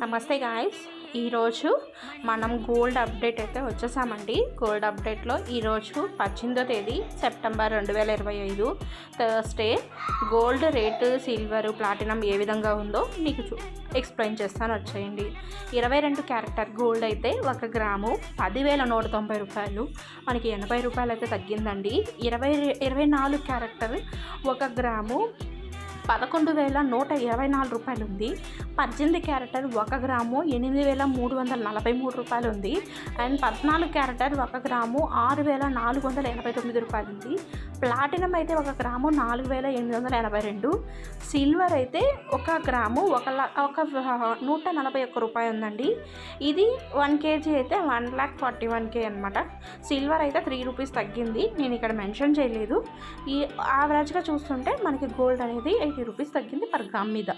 నమస్తే గాయస్ ఈరోజు మనం గోల్డ్ అప్డేట్ అయితే వచ్చేసామండి. గోల్డ్ అప్డేట్లో ఈరోజు పద్దెనిమిదో తేదీ సెప్టెంబర్ రెండు వేల ఇరవై ఐదు Thursday gold rate silver platinum ఏ విధంగా ఉందో మీకు చూ ఎక్స్ప్లెయిన్ చేస్తాను. వచ్చేయండి. ఇరవై రెండు క్యారెక్టర్ గోల్డ్ అయితే ఒక గ్రాము పదివేల నూట తొంభై రూపాయలు. మనకి ఎనభై రూపాయలు అయితే తగ్గిందండి. ఇరవై ఇరవై నాలుగు క్యారెక్టర్ ఒక గ్రాము పదకొండు వేల నూట ఇరవై నాలుగు రూపాయలు ఉంది పద్దెనిమిది క్యారెటర్ ఒక గ్రాము ఎనిమిది వేల మూడు వందల నలభై మూడు రూపాయలు ఉంది అండ్ పద్నాలుగు క్యారెటర్ ఒక గ్రాము ఆరు వేల నాలుగు వందల ఎనభై తొమ్మిది రూపాయలు ఉంది ప్లాటినం అయితే ఒక గ్రాము నాలుగు వేల ఎనిమిది వందల ఎనభై రెండు. సిల్వర్ అయితే ఒక గ్రాము ఒక ఒక నూట నలభై ఒక్క రూపాయి ఉందండి ఇది వన్ కేజీ అయితే one lakh forty one K అనమాట సిల్వర్ అయితే త్రీ రూపీస్ తగ్గింది. నేను ఇక్కడ మెన్షన్ చేయలేదు. ఈ యావరేజ్గా చూస్తుంటే మనకి గోల్డ్ అనేది ఎయిట్ రూపీస్ తగ్గింది పర్ గ్రామ్ మీద.